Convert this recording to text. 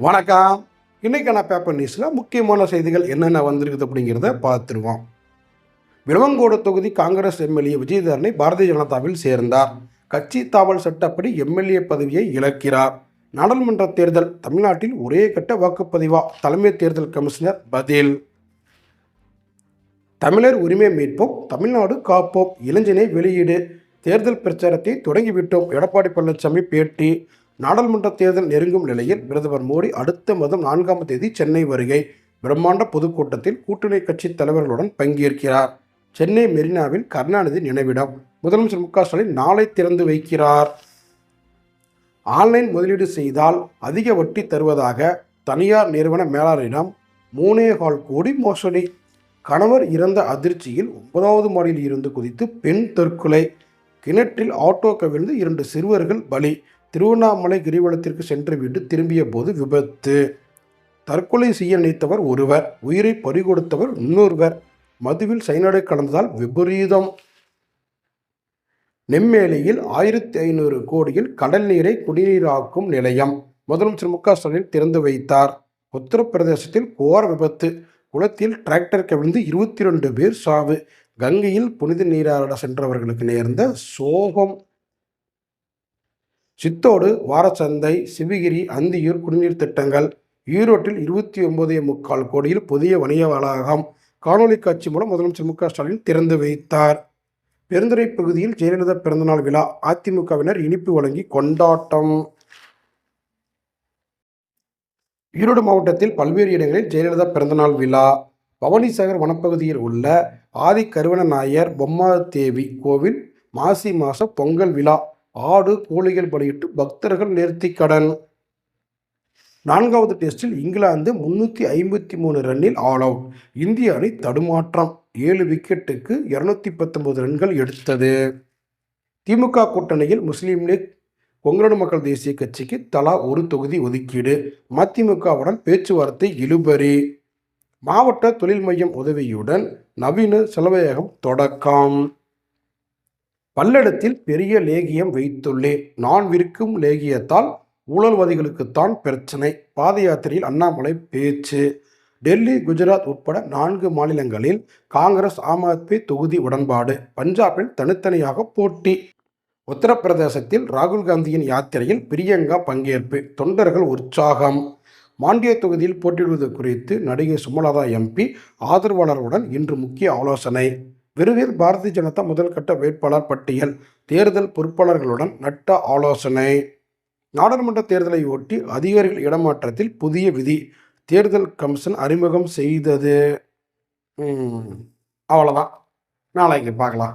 வணக்கம். இன்னைக்கான பேப்பர் நியூஸில் முக்கியமான செய்திகள் என்னென்ன வந்திருக்குது அப்படிங்கிறத பார்த்துருவோம். விளவங்கோடு தொகுதி காங்கிரஸ் எம்எல்ஏ விஜயதரனை பாரதிய ஜனதாவில் சேர்ந்தார். கட்சி தாவல் சட்டப்படி எம்எல்ஏ பதவியை இழக்கிறார். நாடாளுமன்ற தேர்தல் தமிழ்நாட்டில் ஒரே கட்ட வாக்குப்பதிவா? தலைமை தேர்தல் கமிஷனர் பதில். தமிழர் உரிமை மீட்போம் தமிழ்நாடு காப்போம் இளைஞனை வெளியீடு. தேர்தல் பிரச்சாரத்தை தொடங்கிவிட்டோம் எடப்பாடி பழனிசாமி பேட்டி. நாடாளுமன்ற தேர்தல் நெருங்கும் நிலையில் பிரதமர் மோடி அடுத்த மாதம் நான்காம் தேதி சென்னை வருகை. பிரம்மாண்ட பொதுக்கூட்டத்தில் கூட்டணி கட்சி தலைவர்களுடன் பங்கேற்கிறார். சென்னை மெரினாவில் கருணாநிதி நினைவிடம். முதலமைச்சர் மு க ஸ்டாலின் நாளை திறந்து வைக்கிறார். ஆன்லைன் முதலீடு செய்தால் அதிக வட்டி தருவதாக தனியார் நிறுவன மேலாளரிடம் மூணே கால் கோடி மோசடி. கணவர் இறந்த அதிர்ச்சியில் ஒன்பதாவது மாடியில் இருந்து குதித்து பெண் தற்கொலை கிணற்றில் ஆட்டோ கவிழ்ந்து இரண்டு சிறுவர்கள் பலி. திருவண்ணாமலை கிரிவலத்திற்கு சென்று விட்டு திரும்பிய போது விபத்து. தற்கொலை செய்ய நினைத்தவர் ஒருவர் உயிரை பறிகொடுத்தவர் இன்னொருவர். மதுவில் சைனடை கலந்ததால் விபரீதம். நெம்மேலியில் ஆயிரத்தி ஐநூறு கோடியில் கடல் நீரை குடிநீராக்கும் நிலையம். முதலமைச்சர் மு க ஸ்டாலின் திறந்து வைத்தார். உத்தரப்பிரதேசத்தில் கோர விபத்து. குளத்தில் டிராக்டர் கவிழ்ந்து இருபத்தி ரெண்டு பேர் சாவு. கங்கையில் புனித நீராட சென்றவர்களுக்கு நேர்ந்த சோகம். சித்தோடு வாரச்சந்தை சிவகிரி அந்தியூர் குடிநீர் திட்டங்கள் ஈரோட்டில் இருபத்தி ஒன்பதே முக்கால் கோடியில் புதிய வணிக வளாகம் காணொலி காட்சி மூலம் முதலமைச்சர் மு க ஸ்டாலின் திறந்து வைத்தார். பெருந்துறை பகுதியில் ஜெயலலிதா பிறந்தநாள் விழா அதிமுகவினர் இனிப்பு வழங்கி கொண்டாட்டம். ஈரோடு மாவட்டத்தில் பல்வேறு இடங்களில் ஜெயலலிதா பிறந்தநாள் விழா. பவனிசாகர் வனப்பகுதியில் உள்ள ஆதி கருவண நாயர் பொம்மாதேவி கோவில் மாசி மாச பொங்கல் விழா. ஆடு கோழிகள் பலியிட்டு பக்தர்கள் நேர்த்திக்கடன் நான்காவது டெஸ்டில் இங்கிலாந்து முன்னூற்றி ஐம்பத்தி மூணு ரன்னில் ஆல் அவுட். இந்திய அணி தடுமாற்றம். ஏழு விக்கெட்டுக்கு இருநூத்தி பத்தொன்பது ரன்கள் எடுத்தது. திமுக கூட்டணியில் முஸ்லீம் லீக். கொங்கலடு மக்கள் தேசிய கட்சிக்கு தலா ஒரு தொகுதி ஒதுக்கீடு. மதிமுகவுடன் பேச்சுவார்த்தை இழுபறி. மாவட்ட தொழில் மையம் உதவியுடன் நவீன செலவையகம் தொடக்கம். பல்லடத்தில் பெரிய லேகியம் வைத்துள்ளேன் நான் விற்கும் லேகியத்தால் ஊழல்வாதிகளுக்குத்தான் பிரச்சனை. பாத யாத்திரையில் அண்ணாமலை பேச்சு. டெல்லி குஜராத் உட்பட நான்கு மாநிலங்களில் காங்கிரஸ் ஆம் ஆத்மி தொகுதி உடன்பாடு. பஞ்சாபில் தனித்தனியாக போட்டி. உத்தரப்பிரதேசத்தில் ராகுல் காந்தியின் யாத்திரையில் பிரியங்கா பங்கேற்பு. தொண்டர்கள் உற்சாகம். மாண்டிய தொகுதியில் போட்டியிடுவது குறித்து நடிகை சுமலதா எம்பி ஆதரவாளர்களுடன் இன்று முக்கிய ஆலோசனை. விருதில் பாரதிய ஜனதா முதல் கட்ட வேட்பாளர் பட்டியல். தேர்தல் பொறுப்பாளர்களுடன் நட்ட ஆலோசனை. நாடாளுமன்ற தேர்தலை ஒட்டி அதிகாரிகள் இடமாற்றத்தில் புதிய விதி. தேர்தல் கமிஷன் அறிமுகம் செய்தது. அவ்வளோதான் நாளைக்கு பார்க்கலாம்.